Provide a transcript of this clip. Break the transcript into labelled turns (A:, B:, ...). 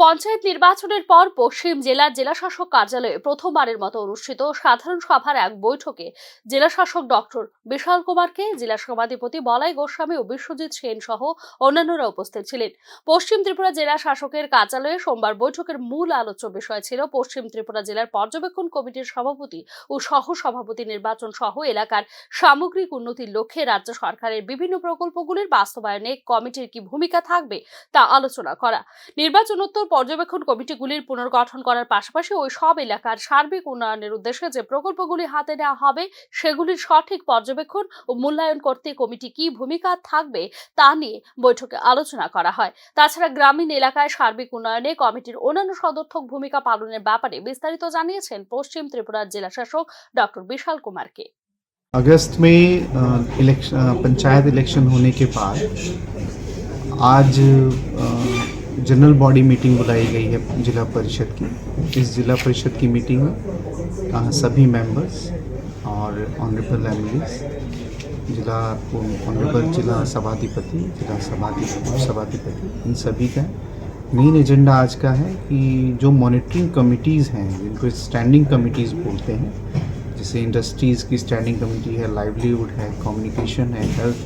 A: পঞ্চায়েত নির্বাচনের পর পশ্চিম জেলার জেলাশাসক কার্যালয়ে প্রথমবারের মতো অনুষ্ঠিত সাধারণ সভার এক বৈঠকে জেলাশাসক ডক্টর বিশাল কুমারকে জেলা সভাধিপতি বলাই গোস্বামী ও বিশ্বজিৎ সেন সহ অন্যান্যরা উপস্থিত ছিলেন। পশ্চিম ত্রিপুরা জেলা শাসকের কার্যালয়ে সোমবার বৈঠকের মূল আলোচ্য বিষয় ছিল পশ্চিম ত্রিপুরা জেলার পর্যবেক্ষণ কমিটির সভাপতি ও সহ সভাপতি নির্বাচন সহ এলাকার সামগ্রিক উন্নতির লক্ষ্যে রাজ্য সরকারের বিভিন্ন প্রকল্পগুলির বাস্তবায়নে কমিটির কি ভূমিকা থাকবে তা আলোচনা করা। নির্বাচনোত্তর পর্যবেক্ষণ কমিটিগুলির পুনর্গঠন করার পাশাপাশি ওই সব এলাকার সার্বিক উন্নয়নের উদ্দেশ্যে যে প্রকল্পগুলি হাতে নেওয়া হবে সেগুলির সঠিক পর্যবেক্ষণ ও মূল্যায়ন করতে কমিটি কি ভূমিকা থাকবে তা নিয়ে বৈঠকে আলোচনা করা হয় তাছাড়া গ্রামীণ এলাকায় সার্বিক উন্নয়নে কমিটির অন্যান্য সদর্থক ভূমিকা পালনের ব্যাপারে বিস্তারিত জানিয়েছেন পশ্চিম ত্রিপুরার জেলাশাসক ডক্টর বিশাল কুমারকে
B: अगस्त में अ, इलेक्शन अ, पंचायत इलेक्शन होने के बाद आज अ, जनरल बॉडी मीटिंग बुलाई गई है जिला परिषद की। इस जिला परिषद की मीटिंग में सभी मेंबर्स और ऑनरेबल एमएलएस जिला ऑनरेबल जिला सभाधिपति जिला सभाधिपति सभाधिपति इन सभी का मेन एजेंडा आज का है कि जो मॉनिटरिंग कमिटीज़ हैं, जिनको स्टैंडिंग कमिटीज़ बोलते हैं, जैसे इंडस्ट्रीज़ की स्टैंडिंग कमेटी है लाइवलीहुड है कम्युनिकेशन है हेल्थ